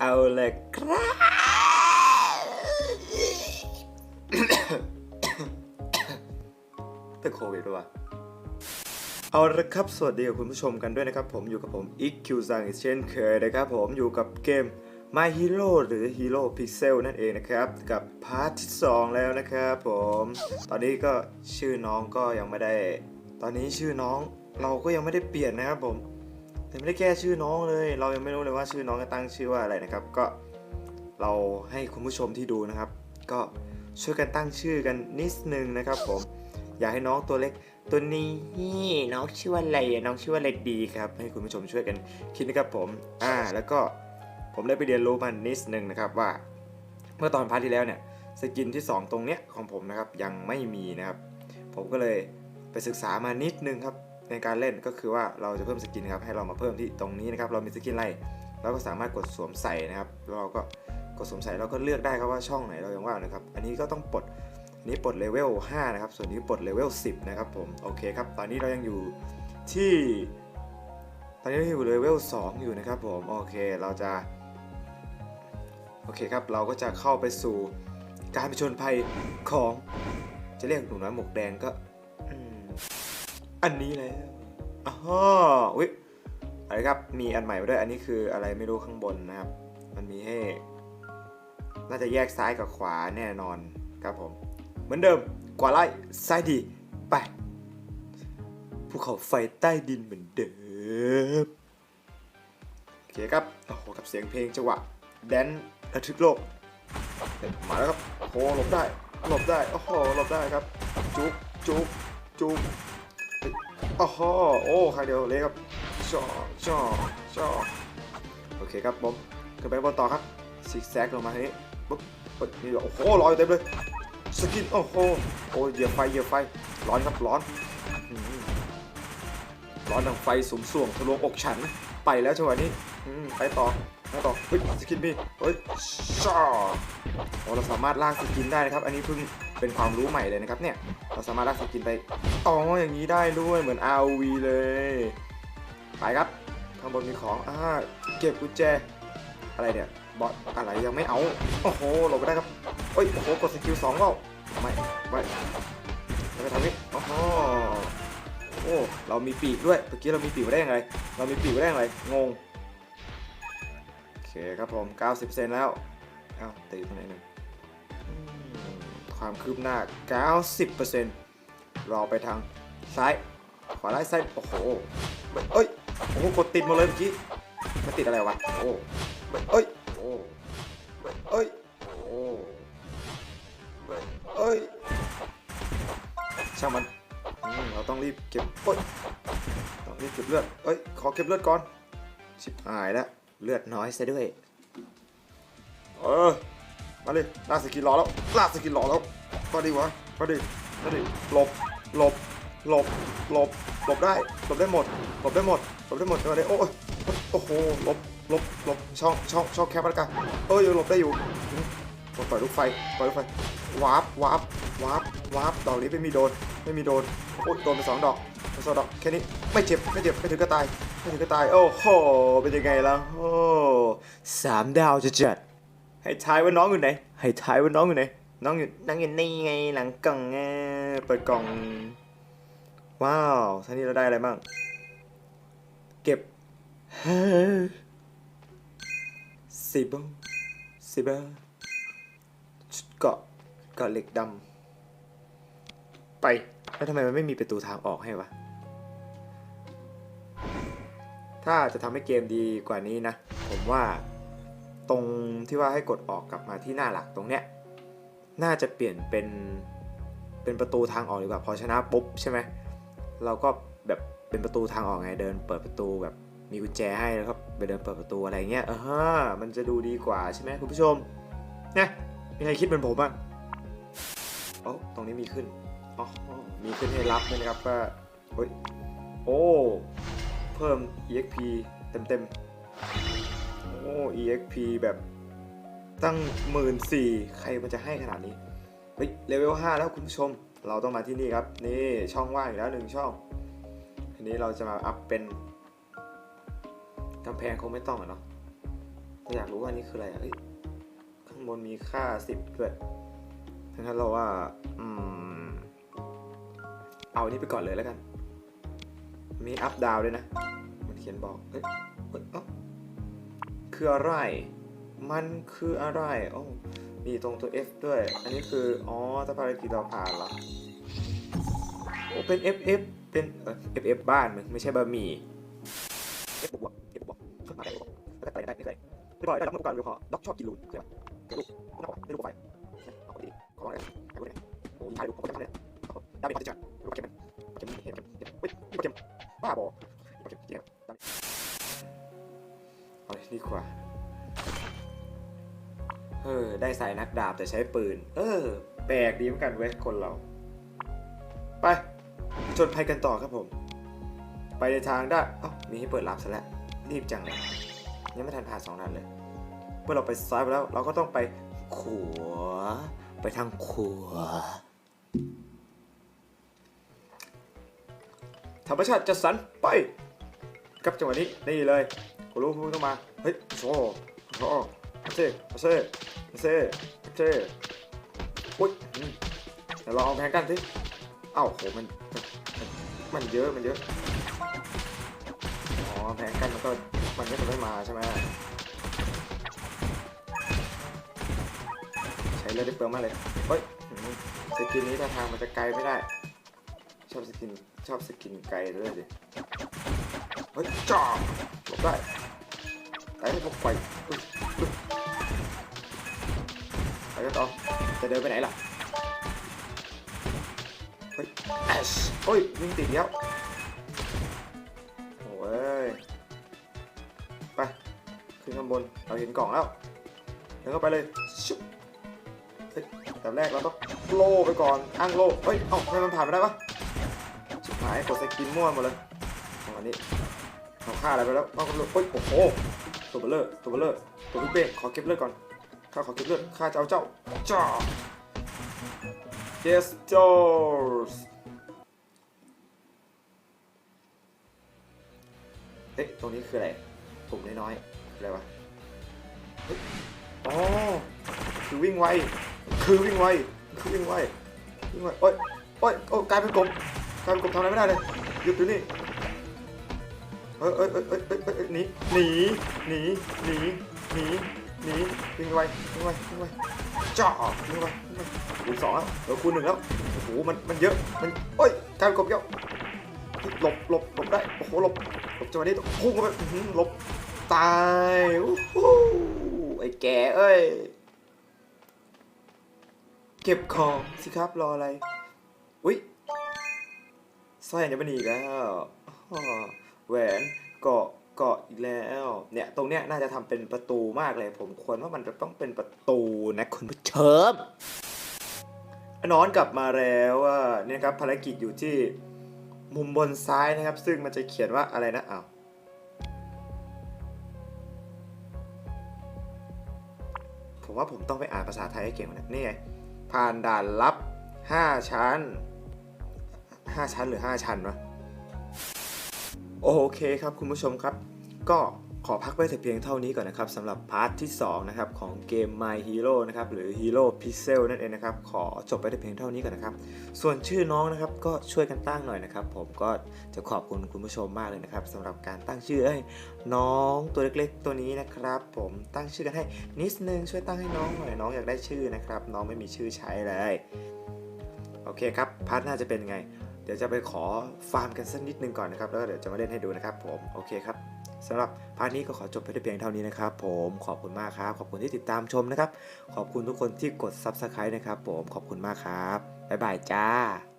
เอาเลยครับเป็นโควิดด้วยเอาละครับ สวัสดีกับคุณผู้ชมกันด้วยนะครับ ผมอยู่กับผมอีกคิวซังเช่นเคยนะครับ ผมอยู่กับเกม My Hero หรือ Hero Pixel นั่นเองนะครับ กับพาร์ทที่ 2 แล้วนะครับผม ตอนนี้ก็ชื่อน้องก็ยังไม่ได้ ตอนนี้ชื่อน้องเราก็ยังไม่ได้เปลี่ยนนะครับผม ยังไม่ได้แก้ชื่อน้องเลย เรายังไม่รู้เลยว่าชื่อน้องจะตั้งชื่อว่าอะไรนะครับ ก็เราให้คุณผู้ชมที่ดูนะครับ ก็ช่วยกันตั้งชื่อกันนิดนึงนะครับ ผม อยากให้น้องตัวเล็กตัวนี้น้องชื่อว่าอะไรน้องชื่อว่าอะไรดีครับ ให้คุณผู้ชมช่วยกันคิดนะครับผม อ่า แล้วก็ผมได้ไปเรียนรู้มานิดนึงนะครับว่า เมื่อตอนพาร์ทที่แล้วเนี่ยสกินที่ 2 ตรงเนี้ยของผมนะครับยังไม่มีนะครับ ผมก็เลยไปศึกษามานิดนึงครับ ในการเล่นก็คือว่าเราจะเพิ่มสกินครับให้เรามาเพิ่มที่ตรงนี้นะครับเรามีสกินอะไรเราก็สามารถกดสวมใส่นะครับแล้วเราก็กดสวมใส่เราก็เลือกได้ครับว่าช่องไหนเรายังว่างนะครับ อันนี้ก็ต้องปลดอันนี้ปลดเลเวล5นะครับส่วนนี้ปลดเลเวล10นะครับผมโอเคครับตอนนี้เรายังอยู่ที่ ตอนนี้เราอยู่เลเวล2อยู่นะครับผมโอเคเราจะโอเคครับเราก็จะเข้าไปสู่การผจญภัยของจะเรียกหนูน้อยหมวกแดงก็ อันนี้แล้วอ๋ออุ๊ยอะไรครับ มีอันใหม่มาด้วย อันนี้คืออะไรไม่รู้ข้างบนนะครับ มันมีให้ น่าจะแยกซ้ายกับขวาแน่นอนครับผม เหมือนเดิม ขวาไล่ซ้ายดี ไปภูเขาไฟใต้ดินเหมือนเดิม โอเคครับ โอ้โห กับเสียงเพลงจังหวะ แดนระทึกโลก มาแล้วครับ โอ้โห หลบได้ หลบได้ โอ้โห หลบได้ครับ จุ๊บจุ๊บจุ๊บ โอ้โหโอ้ใครเดียวเลยครับจ่อจ่อจ่อโอเคครับผมขึ้นไปบนต่อครับซิกแซกลงมาทีนี้ปุ๊บปุ๊บนี่โอ้โหลอยเต็มเลยสกินโอ้โหโอ้ยเหยียบไฟเหยียบไฟร้อนครับร้อนร้อนดังไฟสุมส่วงทะลวงอกฉันไปแล้วจังหวะนี้ไปต่อ ไปต่อเฮ้ยสกินมีเฮ้ยจ่อโอ้เราสามารถลากสกินได้นะครับ อันนี้เพิ่งเป็นความรู้ใหม่เลยนะครับเนี่ยเราสามารถลากสกินไปอ๋ออย่างนี้ได้ด้วยเหมือน RV เลยไปครับข้างบนมีของอ่าเก็บกุญแจอะไรเนี่ยบอสอะไรยังไม่เอาโอ้โหหลบไปได้ครับเอ้ยโอ้โหกดสกิลสองเปล่าไม่ไม่ไม่ไปทำนี่โอ้โหโอ้เรามีปีกด้วยเมื่อกี้เรามีปีกมาได้ยังไงเรามีปีกมาได้ยังไงงง เคครับผม 90เซนแล้วเอ้าตีตรงไหนหนึ่งความคืบหน้า 90%รอไปทางซ้าย ขวาไล่ซ้าย โอ้โหเอ้ย โอ้โห กดติดหมดเลยเมื่อกี้มันติดอะไรวะ โอ้เอ้ย โอ้เอ้ย โอ้เอ้ย ช่างมันมเราต้องรีบเก็บเอ้ยต้องรีบเก็บเลือดเอ้ย ขอเก็บเลือดก่อน ชิบหายแล้ว เลือดน้อยซะด้วย เออ มาเลยลากสกินรอแล้วลากสกินรอแล้วมาดิวะมาดิมาดิหลบหลบหลบหลบหลบได้หลบได้หมดหลบได้หมดหลบได้หมดมาเลยโอ้ยโอ้โหหลบหลบหลบช่องช่องช่องแคบแล้วกันเอ้ยหลบได้อยู่ปล่อยลูกไฟปล่อยลูกไฟวาร์ปวาร์ปวาร์ปวาร์ปดอกนี้ไม่มีโดน ไม่มีโดนโอ้ยโดนไปสองดอก ไปสองดอกแค่นี้ไม่เจ็บไม่เจ็บไม่ถึงก็ตายไม่ถึงก็ตายโอ้โหเป็นยังไงล่ะโอ้สามดาวจะจัดให้ทายว่าน้องอยู่ไหนให้ทายว่าน้องอยู่ไหนน้องอยู่น้องอยู่นี่ไงหลังกล่องไงเปิดกล่อง ว้าวท่านี้เราได้อะไรบ้างเก็บสิบสิบชุดเกาะเกาะเหล็กดำไป แล้วทำไมมันไม่มีประตูทางออกให้วะ ถ้าจะทำให้เกมดีกว่านี้นะ ผมว่าตรงที่ว่าให้กดออกกลับมาที่หน้าหลักตรงเนี้ย น่าจะเปลี่ยนเป็นเป็นประตูทางออกดีกว่า พอชนะปุ๊บใช่ไหม เราก็แบบเป็นประตูทางออกไง เดินเปิดประตูแบบมีกุญแจให้แล้วก็ไปเดินเปิดประตูอะไรเงี้ย เออฮมันจะดูดีกว่าใช่ไหมคุณผู้ชมเนี่ยมีใครคิดเป็นผมบ้างโอ้ตรงนี้มีขึ้น อ๋อมีขึ้นให้รับด้วยนะครับก็เฮ้ยโอ้ เพิ่ม exp เต็มๆโอ้ EXP แบบตั้งหมื่นสี่ใครมันจะให้ขนาดนี้เฮ้ยเลเวล5แล้วคุณผู้ชม เราต้องมาที่นี่ครับ นี่ช่องว่างอีกแล้วหนึ่งช่องทีนี้เราจะมาอัพเป็นกำแพงคงไม่ต้องอะเนาะอยากรู้ว่านี่คืออะไรอะข้างบนมีค่าสิบด้วยทั้งนั้นเราว่า อืม เอาอันนี้ไปก่อนเลยแล้วกัน มีอัพดาวด้วยนะ มันเขียนบอก เอ้ยเอ้ยเอ้าคืออะไร มันคืออะไร โอ้มีตรงตัว F ด้วย อันนี้คือ อ๋อถ้าภารกิจเราผ่านเหรอ โอ้เป็น FF เป็นเออ FF บ้านมึงไม่ใช่บะหมี่ F บวก F บวกชอบมาได้บวกแล้วก็ไปได้ไม่เคยเรียบร้อยได้ด็อกมาก่อนเลยพอด็อกชอบกินลูนเคยปะเดี๋ยวลูกผมเอาได้ลูกไปเอาไปดิขอลองเลยไปดูเลยโอ้ยถ่ายรูผมก็จำได้เอาได้เป็นปฏิจจ์รูปเได้ใส่นักดาบแต่ใช้ปืน เออ แปลกดีเหมือนกันเว้ยคนเรา ไปจนภัยกันต่อครับผม ไปในทางได้เอ้ามีให้เปิดลับซะแล้วรีบจังเลยยังไม่ทันผ่านสองนัดเลย เมื่อเราไปซ้ายไปแล้ว เราก็ต้องไปขวาไปทางขวาธรรมชาติจัดสรรไปกับจังหวะนี้นี่เลยกูรู้มึงต้องมา เฮ้ยโชว์โชว์เซ่เซ่ เซ่เซ่อุ้ยเดี๋ยวเราเอาแพงกันสิเอ้าโหมันมันเยอะมันเยอะอ๋อแพงกันมันก็มันก็จะไม่มาใช่ไหมใช้เลือดได้เปลืองมากเลยเฮ้ยสกินนี้ท่าทางมันจะไกลไม่ได้ ชอบสกินชอบสกินไกลด้วยดิเฮ้ยจ่อหลบได้ไอ้พวกไฟ กันต่อจะเดินไปไหนล่ะเฮ้ยแอชโอ้ยวิ่งติดแล้วโอ้ยไปขึ้นข้างบนเราเห็นกล่องแล้วเดินเข้าไปเลยชุบเฮ้ยแต่แรกเราต้องโล่ไปก่อนอ้างโล่เฮ้ยเอ้าทำไมมันผ่านไม่ได้วะชิบหายกดสกินม่วหมดเลยอันนี้เราฆ่าอะไรไปแล้วเอากำลังเฮ้ยโอ้โหตัวเบลเลอร์ตัวเบลเลอร์ตัวพี่เป้ขอเก็บเลือดก่อน ข้าขอเก็บเลือดข้าจะเอาเจ้าจ้า Yes, doors เอ๊ะ ตรงนี้คืออะไร ปุ่มน้อยๆออะไรวะเฮ้ยอ๋อ คือวิ่งไว คือวิ่งไว คือวิ่งไว วิ่งไว โอ๊ยโอ๊ยโอ้ยกลายเป็นกบกลายเป็นกบทำอะไรไม่ได้เลย หยุดอยู่นี่ เอ้ยเอ้ยเอ้ยเอ้ยเอ้ยเอ้ยเอ้ยหนี หนี หนี หนี หนี หนีวิ่งไววิ่งไววิ่งไวจ่อวิ่งไววิ่งไวคูณสองแล้วเออคูณหนึ่งแล้วโอ้โหมันมันเยอะมันโอ้ยกลายเป็นกบเยอะหลบหลบหลบได้โอ้โหหลบหลบจังหวะนี้พุ่งเข้าไปหลบตายอู้หูไอ้แกเอ้ยเก็บของสิครับรออะไรอุ๊ยสร้อยอัญมณีอีกแล้วแหวนเกาะ เกาะอีกแล้วเนี่ยตรงเนี้ยน่าจะทำเป็นประตูมากเลย ผมควรว่ามันจะต้องเป็นประตูนะคุณผู้ชมนอนกลับมาแล้วอะเนี่ยครับภารกิจอยู่ที่มุมบนซ้ายนะครับ ซึ่งมันจะเขียนว่าอะไรนะอ้าวผมว่าผมต้องไปอ่านภาษาไทยให้เก่งกว่านะนี่ไงผ่านด่านลับ 5 ชั้น 5 ชั้นหรือ 5 ชั้นวะ โอเคครับคุณผู้ชมครับ ก็ขอพักไว้แต่เพียงเท่านี้ก่อนนะครับสำหรับพาร์ทที่2นะครับของเกม My Hero นะครับหรือ Hero Pixel นั่นเองนะครับขอจบไปแต่เพียงเท่านี้ก่อนนะครับ ส่วนชื่อน้องนะครับก็ช่วยกันตั้งหน่อยนะครับ ผมก็จะขอบคุณคุณผู้ชมมากเลยนะครับสำหรับการตั้งชื่อให้น้องตัวเล็กๆ ตัวนี้นะครับ ผมตั้งชื่อกันให้นิดนึงช่วยตั้งให้น้องหน่อยน้องอยากได้ชื่อนะครับน้องไม่มีชื่อใช้เลยโอเคครับพาร์ทหน้าจะเป็นไง เดี๋ยวจะไปขอฟาร์มกันสักนิดนึงก่อนนะครับ แล้วก็เดี๋ยวจะมาเล่นให้ดูนะครับผม โอเคครับสำหรับพาร์ทนี้ก็ขอจบไปได้เพียงเท่านี้นะครับผมขอบคุณมากครับ ขอบคุณที่ติดตามชมนะครับ ขอบคุณทุกคนที่กด Subscribe นะครับผมขอบคุณมากครับบ๊ายบายจ้า